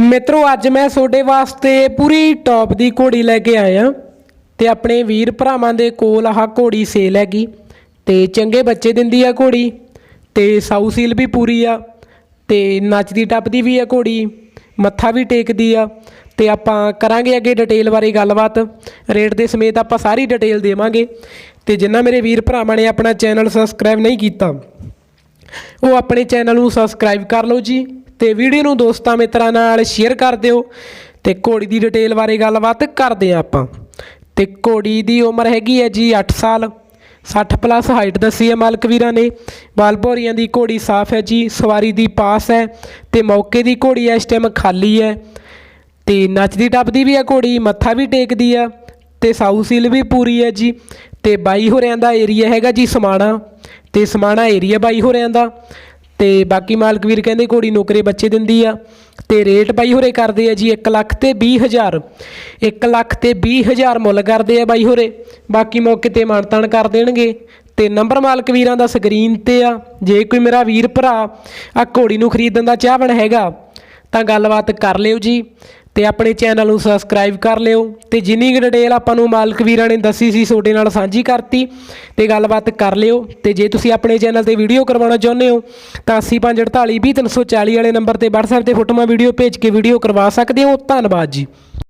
ਮਿੱਤਰੋ, ਅੱਜ ਮੈਂ ਤੁਹਾਡੇ ਵਾਸਤੇ ਪੂਰੀ ਟੌਪ ਦੀ ਘੋੜੀ ਲੈ ਕੇ ਆਇਆ। ਤੇ ਆਪਣੇ ਵੀਰ ਭਰਾਵਾਂ ਦੇ ਕੋਲ ਆਹ ਘੋੜੀ ਸੇਲ ਹੈਗੀ। ਤੇ ਚੰਗੇ ਬੱਚੇ ਦਿੰਦੀ ਆ ਘੋੜੀ। ਤੇ ਸਾਊ ਸੀਲ ਵੀ ਪੂਰੀ ਆ। ਤੇ ਨੱਚਦੀ ਟੱਪਦੀ ਵੀ ਆ ਘੋੜੀ। ਮੱਥਾ ਵੀ ਟੇਕਦੀ ਆ। ਤੇ ਆਪਾਂ ਕਰਾਂਗੇ ਅੱਗੇ ਡਿਟੇਲ ਬਾਰੇ ਗੱਲਬਾਤ। ਰੇਟ ਦੇ ਸਮੇਤ ਆਪਾਂ ਸਾਰੀ ਡਿਟੇਲ ਦੇਵਾਂਗੇ। ਤੇ ਜਿੰਨਾ ਮੇਰੇ ਵੀਰ ਭਰਾਵਾਂ ਨੇ ਆਪਣਾ ਚੈਨਲ ਸਬਸਕ੍ਰਾਈਬ ਨਹੀਂ ਕੀਤਾ, ਉਹ ਆਪਣੇ ਚੈਨਲ ਨੂੰ ਸਬਸਕ੍ਰਾਈਬ ਕਰ ਲਓ ਜੀ। ਤੇ ਵੀਡੀਓ ਨੂੰ ਦੋਸਤਾਂ ਮਿੱਤਰਾਂ ਨਾਲ ਸ਼ੇਅਰ ਕਰ ਦਿਓ ਤੇ ਘੋੜੀ ਦੀ ਡਿਟੇਲ ਬਾਰੇ ਗੱਲਬਾਤ ਕਰਦੇ ਹਾਂ ਆਪਾਂ। ਤੇ ਘੋੜੀ ਦੀ ਉਮਰ ਹੈਗੀ ਹੈ ਜੀ 8 ਸਾਲ 60 ਪਲੱਸ ਹਾਈਟ ਦੱਸੀ ਹੈ ਮਾਲਕ ਵੀਰਾਂ ਨੇ। ਬਾਲਪੋਰੀਆਂ ਦੀ ਘੋੜੀ ਸਾਫ਼ ਹੈ ਜੀ, ਸਵਾਰੀ ਦੀ ਪਾਸ ਹੈ ਤੇ ਮੌਕੇ ਦੀ ਘੋੜੀ ਇਸ ਟਾਈਮ ਖਾਲੀ ਹੈ। ਤੇ ਨੱਚਦੀ ਟੱਪਦੀ ਵੀ ਹੈ ਘੋੜੀ, ਮੱਥਾ ਵੀ ਟੇਕਦੀ ਆ ਤੇ ਸਾਊ ਸੀਲ ਵੀ ਪੂਰੀ ਹੈ ਜੀ। ਤੇ ਬਾਈ ਹੋਰਿਆਂ ਦਾ ਏਰੀਆ ਹੈਗਾ ਜੀ ਸਮਾਣਾ। ਤੇ ਸਮਾਣਾ ਏਰੀਆ ਬਾਈ ਹੋਰਿਆਂ ਦਾ। ਤੇ ਬਾਕੀ ਮਾਲਕ ਵੀਰ ਕਹਿੰਦੇ ਘੋੜੀ ਨੌਕਰੇ ਬੱਚੇ ਦਿੰਦੀ ਆ ਤੇ ਰੇਟ ਬਾਈ ਹੋਰੇ ਕਰਦੇ ਆ ਜੀ 1 ਲੱਖ ਤੇ 20 ਹਜ਼ਾਰ। 1 ਲੱਖ ਤੇ 20 ਹਜ਼ਾਰ ਮੁੱਲ ਕਰਦੇ ਆ ਬਾਈ ਹੋਰੇ। ਬਾਕੀ ਮੌਕੇ ਤੇ ਮਾਨਤਾਨ ਕਰ ਦੇਣਗੇ। ਤੇ ਨੰਬਰ ਮਾਲਕ ਵੀਰਾਂ ਦਾ ਸਕਰੀਨ ਤੇ ਆ। ਜੇ ਕੋਈ ਮੇਰਾ ਵੀਰ ਭਰਾ ਆ ਘੋੜੀ ਨੂੰ ਖਰੀਦਣ ਦਾ ਚਾਹਵਣ ਹੈਗਾ, ਤਾਂ ਗੱਲਬਾਤ ਕਰ ਲਿਓ ਜੀ। ਤੇ ਆਪਣੇ ਚੈਨਲ ਨੂੰ ਸਬਸਕ੍ਰਾਈਬ ਕਰ ਲਿਓ ਤੇ ਜਿੰਨੀ ਕੁ ਡਿਟੇਲ ਆਪਾਂ ਨੂੰ ਮਾਲਕ ਵੀਰਾਂ ਨੇ ਦੱਸੀ ਸੀ ਤੁਹਾਡੇ ਨਾਲ ਸਾਂਝੀ ਕਰਤੀ ਤੇ ਗੱਲਬਾਤ ਕਰ ਲਿਓ ਤੇ ਜੇ ਤੁਸੀਂ ਆਪਣੇ ਚੈਨਲ ਤੇ ਵੀਡੀਓ ਕਰਵਾਉਣਾ ਚਾਹੁੰਦੇ ਹੋ ਤਾਂ 8548 20340 ਵਾਲੇ ਨੰਬਰ ਤੇ WhatsApp ਤੇ ਫੋਟੋਆਂ ਵੀਡੀਓ ਭੇਜ ਕੇ ਵੀਡੀਓ ਕਰਵਾ ਸਕਦੇ ਹੋ। ਧੰਨਵਾਦ ਜੀ।